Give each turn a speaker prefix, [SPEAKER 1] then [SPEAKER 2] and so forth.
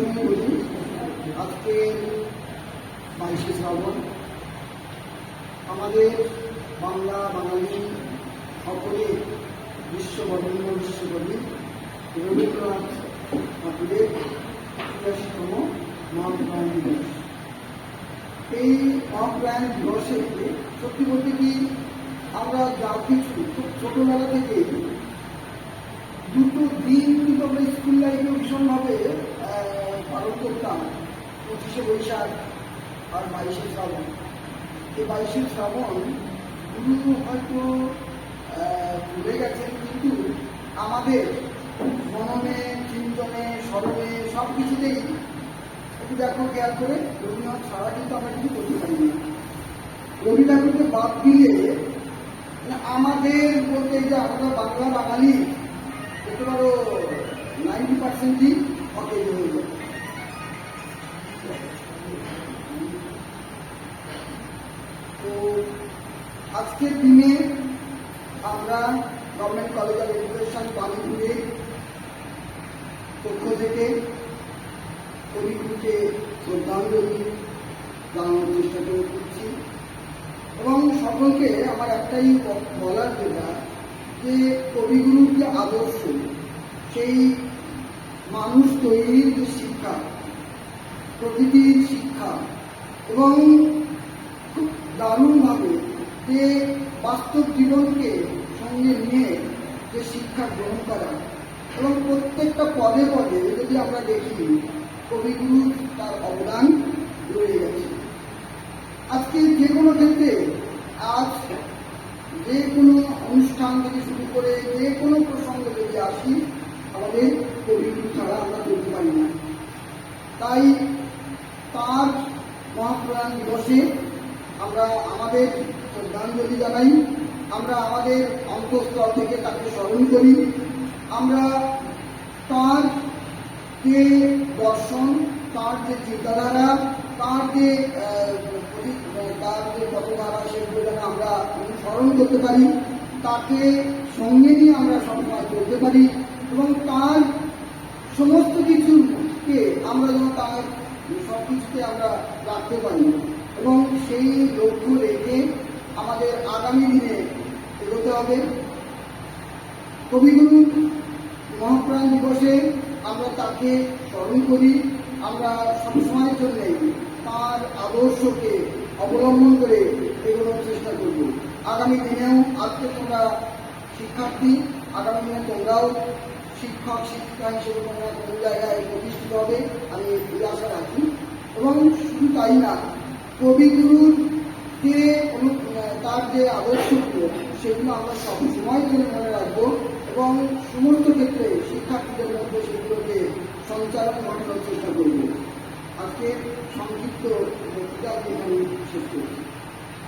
[SPEAKER 1] প্রথমে বলি আজকে বাইশে শ্রাবণ। আমাদের বাংলা, বাঙালি সকলে বিশ্ববরেণ্য বিশ্বকবি রবীন্দ্রনাথ ঠাকুরের তিরাশিতম মহাপ্রাণ দিবস। এই মহাপ্রাণ দিবসে সত্যি বলতে কি, আমরা যা কিছু খুব ছোটবেলা থেকে দুটো দিন কিন্তু আমরা স্কুল লাইফে ভীষণভাবে পালন করতাম পঁচিশে বৈশাখ আর বাইশে শ্রাবণ। এই বাইশে শ্রাবণ গুরু হয়তো ভুলে গেছেন, কিন্তু আমাদের মননে, চিন্তনে স্মরণে সব কিছুতেই একটু দেখো, খেয়াল করে, রবীন্দ্রনাথ ছাড়া কিন্তু আমরা কিছু করতে পারি না। রবি ঠাকুরকে বাদ দিয়ে মানে আমাদের বলতে যে আমরা বাংলা বাঙালি বলতে পারো নাইনটি পার্সেন্টই আজকের দিনে আমরা গভর্নমেন্ট কলেজ অফ এডুকেশন বালিপুরে পক্ষ থেকে কবিগুরুকে শ্রদ্ধাঞ্জলি জানানোর চেষ্টা করে করছি। এবং সকলকে আমার একটাই বলার যেটা, যে কবিগুরুর যে আদর্শ, সেই মানুষ তৈরির যে শিক্ষা, প্রকৃতির শিক্ষা এবং খুব দারুণভাবে যে বাস্তব জীবনকে সঙ্গে নিয়ে যে শিক্ষা গ্রহণ করা। এবং প্রত্যেকটা পদে পদে যদি আমরা দেখি কবিগুরুর তার অবদান রয়ে গেছে। আজকে যে কোনো ক্ষেত্রে আজ যে কোনো অনুষ্ঠান থেকে শুরু করে যে কোনো প্রসঙ্গে যদি আসি, আমাদের কবিগুরু ছাড়া আমরা চলতে পারি না। তাই তার মহাপ্রাণ দিবসে আমরা আমাদের শ্রদ্ধাঞ্জলি জানাই। আমরা আমাদের অন্তঃস্থল থেকে তাকে স্মরণ করি। আমরা তার যে দর্শন, তার যে চিন্তাধারা, তার যে তার যে পথধারা, সেগুলো আমরা অনুসরণ করতে পারি, তাকে সঙ্গে নিয়ে আমরা সবসময় চলতে পারি এবং তার সমস্ত কিছুকে আমরা যেন তার সব কিছুকে আমরা রাখতে পারি। এবং সেই লক্ষ্য রেখে আমাদের আগামী দিনে এগোতে হবে। কবিগুরু মহাপ্রাণ দিবসে আমরা তাকে স্মরণ করি। আমরা সবসময়ের জন্যে তার আদর্শকে অবলম্বন করে এগোনোর চেষ্টা করব। আগামী দিনেও আজকে তোমরা শিক্ষার্থী, আগামী দিনে তোমরাও শিক্ষক, শিক্ষিকা হিসেবে তোমরা কোনো জায়গায় প্রতিষ্ঠিত হবে, আমি এই আশা রাখি। এবং শুধু তাই না কবিগুরুর যে তার যে আদর্শগুলো, সেগুলো আমরা সবসময় জন্য মনে রাখব এবং সমস্ত ক্ষেত্রে শিক্ষার্থীদের মধ্যে সেগুলোকে সঞ্চালন ঘটানোর চেষ্টা করব। আজকে সংক্ষিপ্ত বক্তৃতা শেষ করছি।